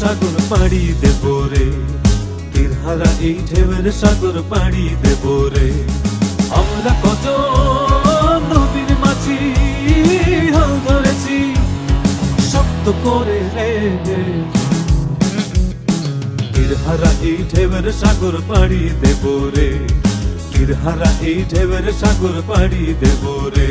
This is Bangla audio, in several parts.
সাগর পাড়ি দেব রে। তীরহারা এই ঢেউয়ের সাগর পাড়ি দেব রে। আমরা কত নদীর মাছি হাল ধরেছি, শক্ত করে রে তীরহারা এই ঢেউয়ের সাগর পাড়ি দেব রে। তীরহারা এই ঢেউয়ের সাগর পাড়ি দেব রে।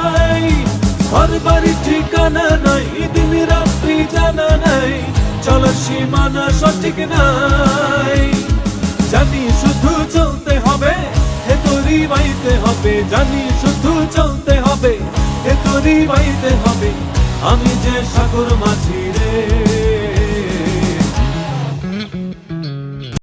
চলো সীমানা সঠিক নাই। জানি শুধু চলতে হবে হে তোরি বাইতে হবে। জানি শুধু চলতে হবে হে তোরি বাইতে হবে। আমি যে সাগর মাঝি রে।